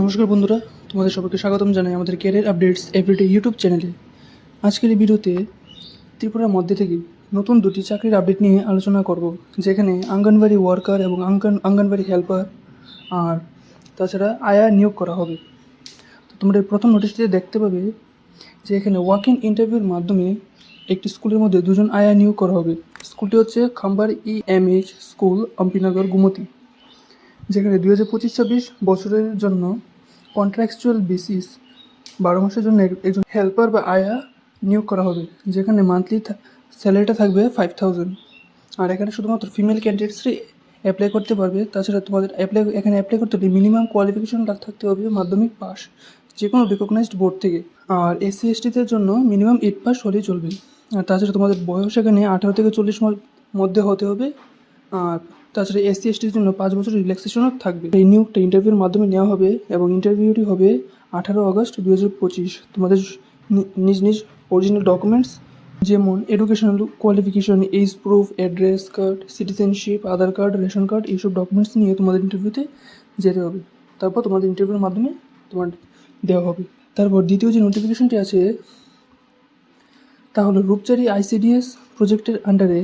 নমস্কার বন্ধুরা, তোমাদের সবাইকে স্বাগতম জানাই আমাদের ক্যারিয়ার আপডেটস এভরিডে ইউটিউব চ্যানেলে আজকের এই ভিডিওতে ত্রিপুরার মধ্যে থেকে নতুন দুটি চাকরির আপডেট নিয়ে আলোচনা করব, যেখানে আঙ্গনবাড়ি ওয়ার্কার এবং আঙ্গন আঙ্গনবাড়ি হেল্পার আর তাছাড়া আয়া নিয়োগ করা হবে। তো তোমরা এই প্রথম নোটিশটিতে দেখতে পাবে যে এখানে ওয়াক ইন ইন্টারভিউর মাধ্যমে একটি স্কুলের মধ্যে দুজন আয়া নিয়োগ করা হবে। স্কুলটি হচ্ছে খাম্বার E M H school Ampinagar, Gumti. যেখানে দুই হাজার পঁচিশ ছাব্বিশ বছরের জন্য কন্ট্রাকচুয়াল বেসিস বারো মাসের জন্য একজন হেল্পার বা আয়া নিয়োগ করা হবে, যেখানে মান্থলি স্যালারিটা থাকবে ফাইভ থাউজেন্ড আর এখানে শুধুমাত্র ফিমেল ক্যান্ডিডেটসই অ্যাপ্লাই করতে পারবে, তাছাড়া তোমাদের অ্যাপ্লাই এখানে অ্যাপ্লাই করতে হলে মিনিমাম কোয়ালিফিকেশন থাকতে হবে মাধ্যমিক পাস যে কোনো রিকগনাইজড বোর্ড থেকে। আর এসসি এসটিদের জন্য মিনিমাম এইট পাস হলেই চলবে। আর তাছাড়া তোমাদের বয়স এখানে আঠারো থেকে চল্লিশ মধ্যে হতে হবে। আর তাছাড়া এসসি এসটির জন্য পাঁচ বছর রিল্যাক্সেশনও থাকবে। এই নিয়োগটা ইন্টারভিউর মাধ্যমে নেওয়া হবে এবং ইন্টারভিউটি হবে আঠারো আগস্ট দু হাজার পঁচিশ। তোমাদের নিজ নিজ অরিজিনাল ডকুমেন্টস যেমন educational qualification age proof address card citizenship Aadhaar card ration card এইসব ডকুমেন্টস নিয়ে তোমাদের ইন্টারভিউতে যেতে হবে। তারপর তোমাদের ইন্টারভিউর মাধ্যমে তোমার দেওয়া হবে। তারপর দ্বিতীয় যে নোটিফিকেশনটি আছে, তা হলো রূপচারি আইসিডিএস প্রজেক্টের আন্ডারে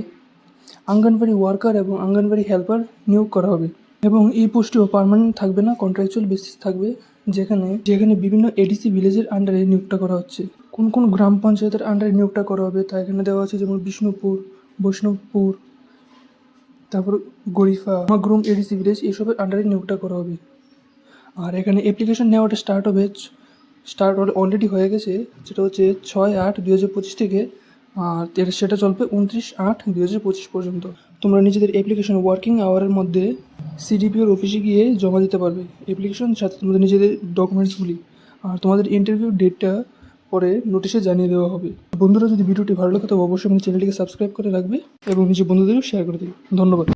আঙ্গনবাড়ি ওয়ার্কার এবং আঙ্গনবাড়ি হেল্পার নিয়োগ করা হবে। এবং এই পোস্টটিও পার্মানেন্ট থাকবে না কন্ট্রাকচুয়াল বেসিস থাকবে, যেখানে যেখানে বিভিন্ন এডিসি ভিলেজের আন্ডারে নিয়োগটা করা হচ্ছে। কোন কোন গ্রাম পঞ্চায়েতের আন্ডারে নিয়োগটা করা হবে, তা এখানে দেওয়া আছে, যেমন বিষ্ণুপুর, বৈষ্ণবপুর, তারপর গরিফা, মাগরুম এডিসি ভিলেজ এইসবের আন্ডারে নিয়োগটা করা হবে। আর এখানে অ্যাপ্লিকেশন নেওয়াটা স্টার্ট হবে স্টার্ট অলরেডি হয়ে গেছে, যেটা হচ্ছে ছয় আট দুই হাজার পঁচিশ থেকে আর সেটা চলবে উনত্রিশ আট দু হাজার পঁচিশ পর্যন্ত। তোমরা নিজেদের অ্যাপ্লিকেশন ওয়ার্কিং আওয়ারের মধ্যে সিডিপিওর অফিসে গিয়ে জমা দিতে পারবে। অ্যাপ্লিকেশন সাথে তোমাদের নিজেদের ডকুমেন্টসগুলি আর তোমাদের ইন্টারভিউ ডেটটা পরে নোটিশে জানিয়ে দেওয়া হবে। বন্ধুরা, যদি ভিডিওটি ভালো লাগে, তবে অবশ্যই চ্যানেলটিকে সাবস্ক্রাইব করে রাখবে এবং নিজের বন্ধুদেরও শেয়ার করে দেবে। ধন্যবাদ।